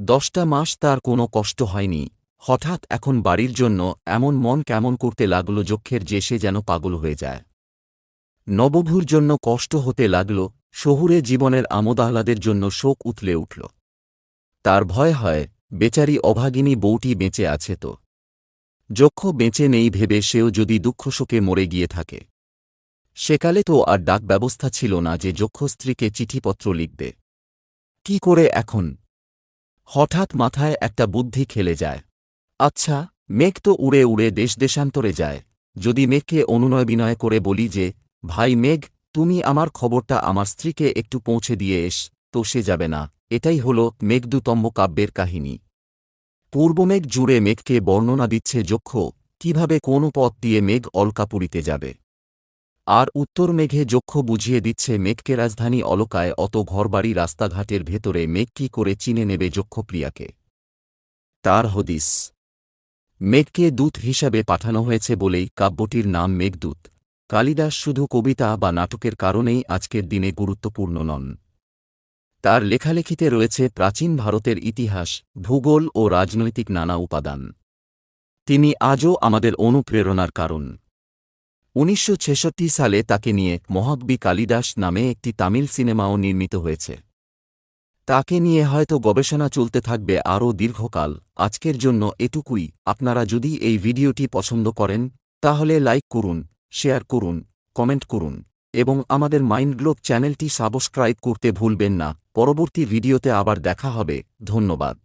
দশটা মাস তার কোনো কষ্ট হয়নি। হঠাৎ এখন বাড়ির জন্য এমন মন কেমন করতে লাগল যক্ষের যে সে যেন পাগল হয়ে যায়। নবভূর জন্য কষ্ট হতে লাগল, শহুরে জীবনের আমোদাহ্লাদের জন্য শোক উথলে উঠল। তার ভয় হয়, বেচারি অভাগিনী বউটি বেঁচে আছে তো। যক্ষ বেঁচে নেই ভেবে সেও যদি দুঃখশোকে মরে গিয়ে থাকে। সেকালে তো আর ডাক ব্যবস্থা ছিল না যে যক্ষ স্ত্রীকে চিঠিপত্র লিখবে। কি করে এখন? হঠাৎ মাথায় একটা বুদ্ধি খেলে যায়। আচ্ছা মেঘ তো উড়ে উড়ে দেশ দেশান্তরে যায়। যদি মেঘকে অনুনয় বিনয় করে বলি যে, ভাই মেঘ, তুমি আমার খবরটা আমার স্ত্রীকে একটু পৌঁছে দিয়ে এস, তো সে যাবে না। এটাই হল মেঘদুতম্ব কাব্যের কাহিনী। পূর্বমেঘ জুড়ে মেঘকে বর্ণনা দিচ্ছে যক্ষ, কীভাবে কোন পথ দিয়ে মেঘ অলকাপুরীতে যাবে। আর উত্তর মেঘে যক্ষ বুঝিয়ে দিচ্ছে মেঘকে রাজধানী অলকায় অত ঘরবাড়ি রাস্তাঘাটের ভেতরে মেঘ কি করে চিনে নেবে যক্ষপ্রিয়াকে। তার হদিস। মেঘকে দূত হিসাবে পাঠানো হয়েছে বলেই কাব্যটির নাম মেঘদূত। কালিদাস শুধু কবিতা বা নাটকের কারণেই আজকের দিনে গুরুত্বপূর্ণ নন। তার লেখালেখিতে রয়েছে প্রাচীন ভারতের ইতিহাস, ভূগোল ও রাজনৈতিক নানা উপাদান। তিনি আজও আমাদের অনুপ্রেরণার কারণ। উনিশশো সালে তাকে নিয়ে মহাকবি কালিদাস নামে একটি তামিল সিনেমাও নির্মিত হয়েছে। তাকে নিয়ে হয়তো গবেষণা চলতে থাকবে আরও দীর্ঘকাল। আজকের জন্য এটুকুই। আপনারা যদি এই ভিডিওটি পছন্দ করেন, তাহলে লাইক করুন, শেয়ার করুন, কমেন্ট করুন, এবং আমাদের মাইন্ড গ্লোব চ্যানেলটি সাবস্ক্রাইব করতে ভুলবেন না। পরবর্তী ভিডিওতে আবার দেখা হবে। ধন্যবাদ।